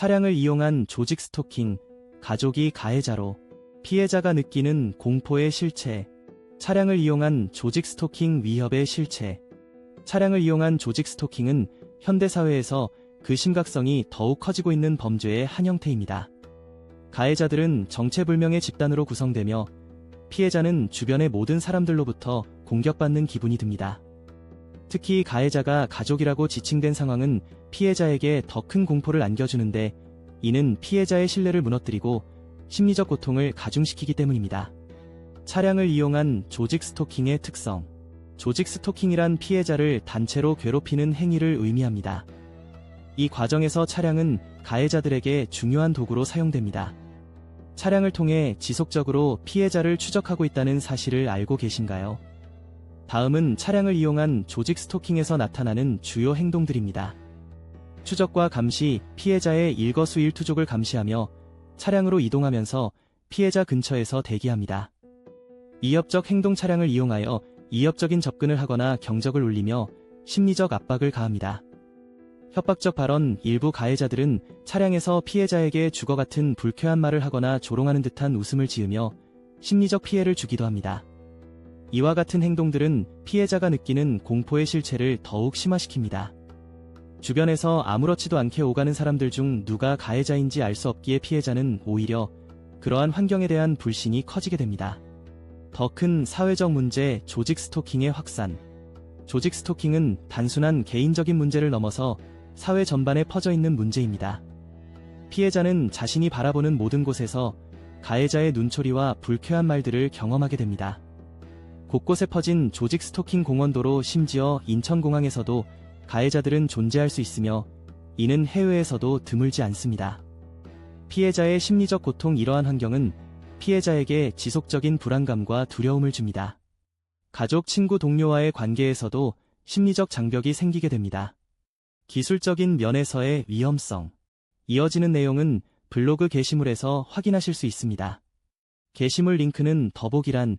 차량을 이용한 조직 스토킹, 가족이 가해자로, 피해자가 느끼는 공포의 실체, 차량을 이용한 조직 스토킹 위협의 실체. 차량을 이용한 조직 스토킹은 현대사회에서 그 심각성이 더욱 커지고 있는 범죄의 한 형태입니다. 가해자들은 정체불명의 집단으로 구성되며 피해자는 주변의 모든 사람들로부터 공격받는 기분이 듭니다. 특히 가해자가 가족이라고 지칭된 상황은 피해자에게 더 큰 공포를 안겨주는데 이는 피해자의 신뢰를 무너뜨리고 심리적 고통을 가중시키기 때문입니다. 차량을 이용한 조직 스토킹의 특성. 조직 스토킹이란 피해자를 단체로 괴롭히는 행위를 의미합니다. 이 과정에서 차량은 가해자들에게 중요한 도구로 사용됩니다. 차량을 통해 지속적으로 피해자를 추적하고 있다는 사실을 알고 계신가요? 다음은 차량을 이용한 조직 스토킹에서 나타나는 주요 행동들입니다. 추적과 감시, 피해자의 일거수일투족을 감시하며 차량으로 이동하면서 피해자 근처에서 대기합니다. 이협적 행동 차량을 이용하여 이협적인 접근을 하거나 경적을 울리며 심리적 압박을 가합니다. 협박적 발언 일부 가해자들은 차량에서 피해자에게 주거 같은 불쾌한 말을 하거나 조롱하는 듯한 웃음을 지으며 심리적 피해를 주기도 합니다. 이와 같은 행동들은 피해자가 느끼는 공포의 실체를 더욱 심화시킵니다. 주변에서 아무렇지도 않게 오가는 사람들 중 누가 가해자인지 알 수 없기에 피해자는 오히려 그러한 환경에 대한 불신이 커지게 됩니다. 더 큰 사회적 문제 조직 스토킹의 확산. 조직 스토킹은 단순한 개인적인 문제를 넘어서 사회 전반에 퍼져 있는 문제입니다. 피해자는 자신이 바라보는 모든 곳에서 가해자의 눈초리와 불쾌한 말들을 경험하게 됩니다. 곳곳에 퍼진 조직 스토킹 공원도로 심지어 인천공항에서도 가해자들은 존재할 수 있으며 이는 해외에서도 드물지 않습니다. 피해자의 심리적 고통 이러한 환경은 피해자에게 지속적인 불안감과 두려움을 줍니다. 가족, 친구, 동료와의 관계에서도 심리적 장벽이 생기게 됩니다. 기술적인 면에서의 위험성. 이어지는 내용은 블로그 게시물에서 확인하실 수 있습니다. 게시물 링크는 더보기란